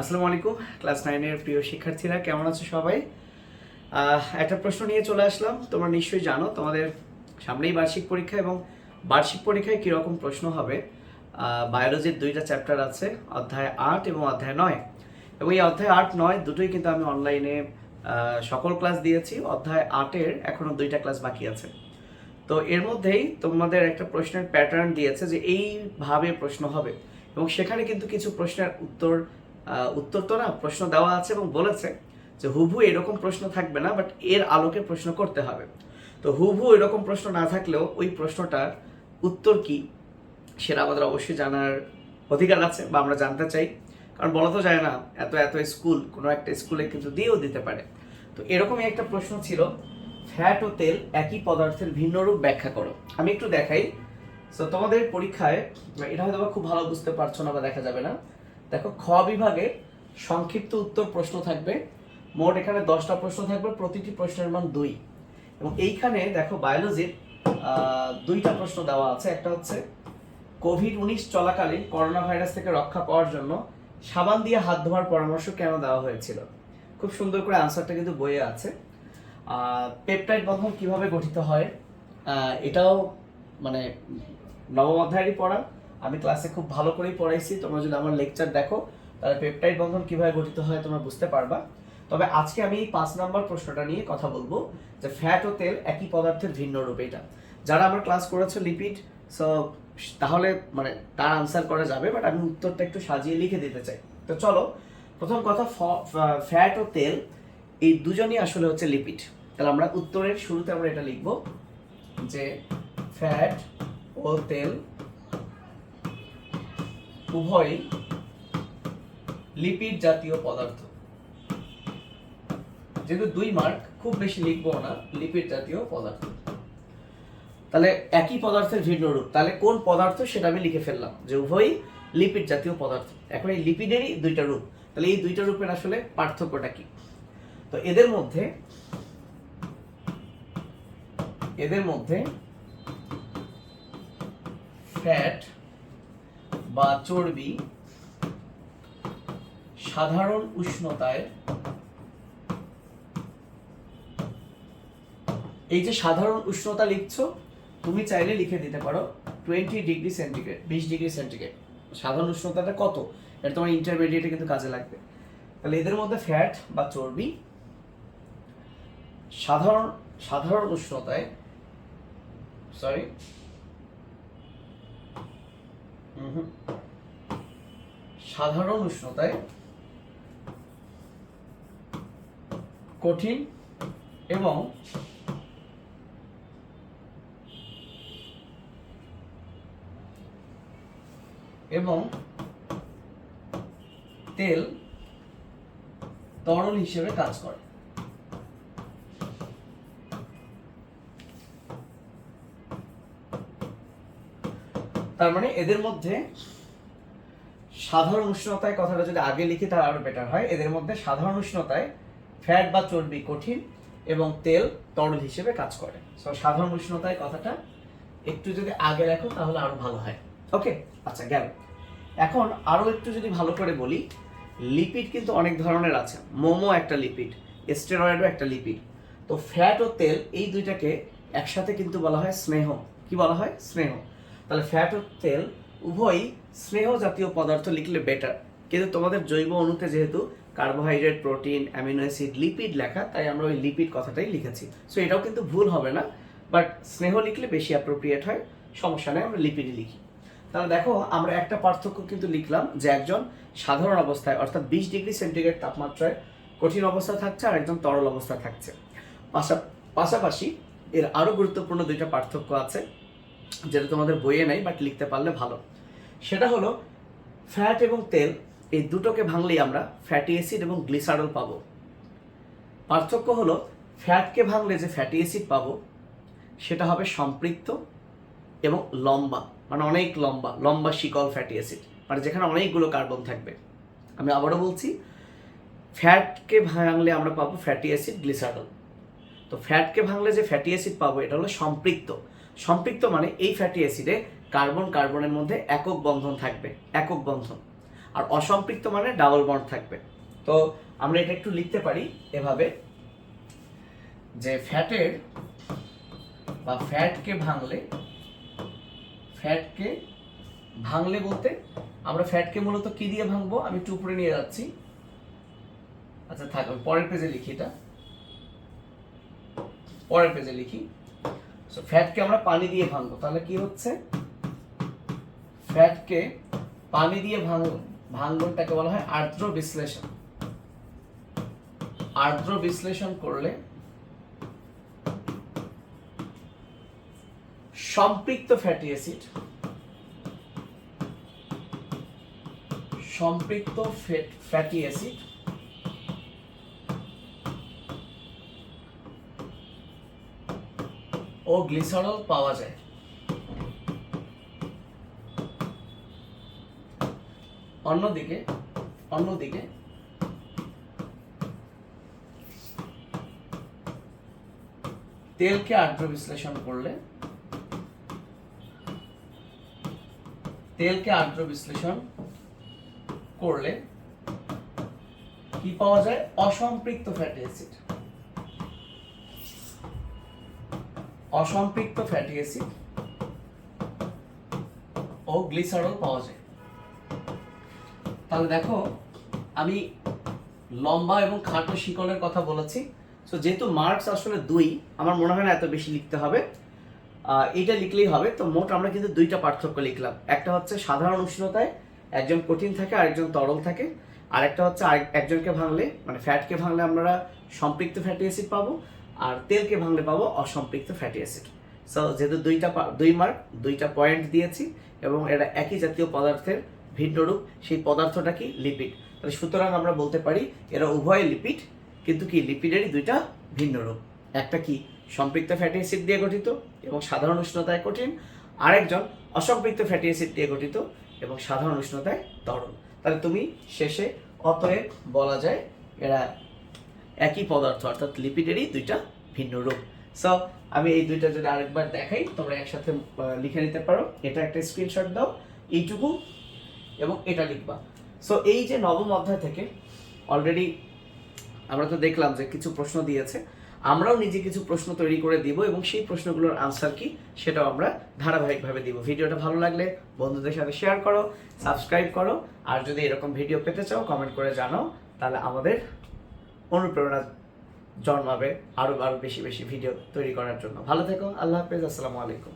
আসসালামু আলাইকুম, ক্লাস নাইনের প্রিয় শিক্ষার্থীরা, কেমন আছো সবাই? একটা প্রশ্ন নিয়ে চলে আসলাম। তোমরা নিশ্চয়ই জানো, তোমাদের সামনেই বার্ষিক পরীক্ষা এবং বার্ষিক পরীক্ষায় কীরকম প্রশ্ন হবে। বায়োলজির দুইটা চ্যাপ্টার আছে, অধ্যায় আট এবং অধ্যায় নয়। এবং এই অধ্যায় আট, নয় দুটোই কিন্তু আমি অনলাইনে সকল ক্লাস দিয়েছি। অধ্যায় আটের এখনও দুইটা ক্লাস বাকি আছে। তো এর মধ্যেই তোমাদের একটা প্রশ্নের প্যাটার্ন দিয়েছে যে এইভাবে প্রশ্ন হবে। এবং সেখানে কিন্তু কিছু প্রশ্নের উত্তর উত্তর তো না প্রশ্ন দেওয়া আছে এবং বলেছে যে হুবহু এরকম প্রশ্ন থাকবে না বাট এর আলোকে প্রশ্ন করতে হবে। তো হুবহু এরকম প্রশ্ন না থাকলেও ওই প্রশ্নটার উত্তর কি সেটা আমাদের অবশ্যই জানার অধিকার আছে বা আমরা জানতে চাই। কারণ বলা তো যায় না, এত এত স্কুল, কোনো একটা স্কুলে কিন্তু দিয়েও দিতে পারে। তো এরকমই একটা প্রশ্ন ছিল, ফ্যাট ও তেল একই পদার্থের ভিন্ন রূপ ব্যাখ্যা করো। আমি একটু দেখাই। তো তোমাদের পরীক্ষায়, এটা হয়তো খুব ভালো বুঝতে পারছ না বা দেখা যাবে না। দেখো, খ বিভাগে সংক্ষিপ্ত উত্তর প্রশ্ন থাকবে। মোট এখানে দশটা প্রশ্ন থাকবে, প্রতিটি প্রশ্নের মান দুই। এবং এইখানে দেখো বায়োলজির দুইটা প্রশ্ন দেওয়া আছে। একটা হচ্ছে কোভিড উনিশ চলাকালীন করোনা ভাইরাস থেকে রক্ষা পাওয়ার জন্য সাবান দিয়ে হাত ধোয়ার পরামর্শ কেন দেওয়া হয়েছিল? খুব সুন্দর করে আনসারটা কিন্তু বইয়ে আছে। পেপটাইড বন্ধন কীভাবে গঠিত হয়? এটাও মানে নবম অধ্যায়েরই পড়া। আমি ক্লাসে খুব ভালো করেই পড়াইছি। তোমরা যদি আমার লেকচার দেখো, তাহলে পেপটাইড বন্ধন কীভাবে গঠিত হয় তোমরা বুঝতে পারবা। তবে আজকে আমি এই পাঁচ নাম্বার প্রশ্নটা নিয়ে কথা বলব, যে ফ্যাট ও তেল একই পদার্থের ভিন্ন রূপ এটা। যারা আমার ক্লাস করেছ লিপিড সো তাহলে মানে তার আনসার করা যাবে বাট আমি উত্তরটা একটু সাজিয়ে লিখে দিতে চাই। তো চলো, প্রথম কথা ফ্যাট ও তেল, এই দুজনই আসলে হচ্ছে লিপিড তাহলে আমরা উত্তরের শুরুতে আমরা এটা লিখব, যে ফ্যাট ও তেল উভয়ই লিপিড জাতীয় পদার্থ। যেহেতু দুই মার্ক খুব বেশি লিখব না লিপিড জাতীয় পদার্থ। তাহলে একই পদার্থের ভিন্ন রূপ। তাহলে কোন পদার্থ সেটা আমি লিখে ফেললাম, যে উভয়ই লিপিড জাতীয় পদার্থ। এখন এই লিপিডেরই দুইটা রূপ। তাহলে এই দুইটা রূপের আসলে পার্থক্যটা কি? তো এদের মধ্যে এদের মধ্যে ফ্যাট বা চর্বি সাধারণ উষ্ণতায় এই যে সাধারণ উষ্ণতা লিখছো, তুমি চাইলে লিখে দিতে পারো টোয়েন্টি ডিগ্রি সেন্টিগ্রেড বিশ ডিগ্রি সেন্টিগ্রেড সাধারণ উষ্ণতাটা কত? এটা তোমার ইন্টারমিডিয়েটে কিন্তু কাজে লাগবে। তাহলে এদের মধ্যে ফ্যাট বা চর্বি সাধারণ সাধারণ উষ্ণতায় সরি সাধারণ উষ্ণতায় কঠিন এবং এবং তেল তরল হিসেবে কাজ করে। তার মানে এদের মধ্যে সাধারণ উষ্ণতায় কথাটা যদি আগে লিখি তাহলে আরও বেটার হয়। এদের মধ্যে সাধারণ উষ্ণতায় ফ্যাট বা চর্বি কঠিন এবং তেল তরল হিসেবে কাজ করে। সো সাধারণ উষ্ণতায় কথাটা একটু যদি আগে রাখো তাহলে আরও ভালো হয়। ওকে আচ্ছা গেল। এখন আরও একটু যদি ভালো করে বলি লিপিড কিন্তু অনেক ধরনের আছে। মোমো একটা লিপিড স্টেরয়েডও একটা লিপিড তো ফ্যাট ও তেল এই দুইটাকে একসাথে কিন্তু বলা হয় স্নেহ। কি বলা হয়? স্নেহ। তাহলে ফ্যাট ও তেল উভয়ই স্নেহ জাতীয় পদার্থ লিখলে বেটার কিন্তু তোমাদের জৈব অণুতে যেহেতু carbohydrate protein amino acid lipid লেখা, তাই আমরা ওই লিপিড কথাটাই লিখেছি। সো এটাও কিন্তু ভুল হবে না বাট স্নেহ লিখলে বেশি অ্যাপ্রোপ্রিয়েট হয়, সমস্যা নেই, আমরা লিপিডই লিখি। তাহলে দেখো, আমরা একটা পার্থক্য কিন্তু লিখলাম যে একজন সাধারণ অবস্থায়, অর্থাৎ বিশ ডিগ্রি সেন্টিগ্রেড তাপমাত্রায় কঠিন অবস্থা থাকছে আর একজন তরল অবস্থা থাকছে। পাশা- পাশাপাশি এর আরও গুরুত্বপূর্ণ দুইটা পার্থক্য আছে। যেটা তোমাদের বইয়ে নাই বাট লিখতে পারলে ভালো। সেটা হলো ফ্যাট এবং তেল, এই দুটোকে ভাঙলেই আমরা ফ্যাটি অ্যাসিড এবং গ্লিসারল পাবো। পার্থক্য হলো ফ্যাটকে ভাঙলে যে ফ্যাটি অ্যাসিড পাবো, সেটা হবে সম্পৃক্ত এবং লম্বা মানে অনেক লম্বা লম্বা শিকল ফ্যাটি অ্যাসিড মানে যেখানে অনেকগুলো কার্বন থাকবে। আমি আবারও বলছি ফ্যাটকে ভাঙলে আমরা পাবো ফ্যাটি অ্যাসিড গ্লিসারল তো ফ্যাটকে ভাঙলে যে ফ্যাটি অ্যাসিড পাবো, এটা হলো সম্পৃক্ত। সম্পৃক্ত মানে এই ফ্যাটি অ্যাসিডে কার্বন কার্বনের মধ্যে একক বন্ধন থাকবে, একক বন্ধন। আর অসম্পৃক্ত মানে ডাবল বন্ড থাকবে। তো আমরা এটা একটু লিখতে পারি এভাবে, যে ফ্যাটের বা ফ্যাটকে ভাঙলে ফ্যাটকে ভাঙলে বলতে আমরা ফ্যাটকে মূলত কি দিয়ে ভাঙবো? আমি একটু উপরে নিয়ে যাচ্ছি। আচ্ছা থাক পরের পেজে লিখি এটা। পরের পেজে লিখি। ফ্যাটকে আমরা পানি দিয়ে ভাঙবো। তাহলে কি হচ্ছে? ফ্যাটকে পানি দিয়ে ভাঙ ভাঙনটাকে বলা হয় আর্দ্র বিশ্লেষণ আর্দ্র বিশ্লেষণ করলে সম্পৃক্ত ফ্যাটি অ্যাসিড সম্পৃক্ত ফ্যাটি অ্যাসিড ও গ্লিসারল পাওয়া যায়। অন্যদিকে অন্যদিকে। তেলকে আর্দ্র বিশ্লেষণ করলে, তেলকে আর্দ্র বিশ্লেষণ করলে কি পাওয়া যায়? অসম্পৃক্ত ফ্যাটি অ্যাসিড। অসম্পৃক্ত ফ্যাটি অ্যাসিড ও গ্লিসারল পাওয়া যায়। তাহলে দেখো, আমি লম্বা এবং খাটো শিকলের কথা বলেছি। সো যেহেতু মার্কস আসলে দুই, আমার মনে হয় না এত বেশি লিখতে হবে। এইটা লিখলেই হবে। তো মোট আমরা কিন্তু দুইটা পার্থক্য লিখলাম। একটা হচ্ছে সাধারণ উষ্ণতায় একজন কঠিন থাকে আর একজন তরল থাকে। আর একটা হচ্ছে একজনকে ভাঙলে মানে ফ্যাটকে ভাঙলে আমরা সম্পৃক্ত ফ্যাটি অ্যাসিড পাবো। আর তেলকে ভাঙলে পাবো অসম্পৃক্ত ফ্যাটি অ্যাসিড সো যেহেতু দুইটা দুই মার্ক দুইটা পয়েন্ট দিয়েছি এবং এরা একই জাতীয় পদার্থের ভিন্ন রূপ, সেই পদার্থটা কি? লিপিড তাহলে সুতরাং আমরা বলতে পারি এরা উভয় লিপিড কিন্তু কি? লিপিডেরই দুইটা ভিন্ন রূপ। একটা কি? সম্পৃক্ত ফ্যাটি অ্যাসিড দিয়ে গঠিত এবং সাধারণ উষ্ণতায় কঠিন। আরেকজন অসম্পৃক্ত ফ্যাটি অ্যাসিড দিয়ে গঠিত এবং সাধারণ উষ্ণতায় তরল। তাহলে তুমি শেষে অতএব বলা যায় এরা একই পদার্থ, অর্থাৎ লিপিডেরই দুইটা ভিন্ন রূপ। সো আমি এই দুইটা যদি আরেকবার দেখাই, তোমরা একসাথে লিখে নিতে পারো। এটা একটা স্ক্রিনশট দাও, এইটুকু, এবং এটা লিখবা। সো এই যে নবম অধ্যায় থেকে অলরেডি আমরা তো দেখলাম যে কিছু প্রশ্ন দিয়েছে। আমরাও নিজে কিছু প্রশ্ন তৈরি করে দিব, এবং সেই প্রশ্নগুলোর আনসার কি, সেটাও আমরা ধারাবাহিকভাবে দিব। ভিডিওটা ভালো লাগলে বন্ধুদের সাথে শেয়ার করো সাবস্ক্রাইব করো, আর যদি এরকম ভিডিও পেতে চাও কমেন্ট করে জানাও, তাহলে আমাদের অনুপ্রেরণা জন্মাবে আরও আরও বেশি বেশি ভিডিও তৈরি করার জন্য। ভালো থেকো, আল্লাহ হাফেজ, আসসালামু আলাইকুম।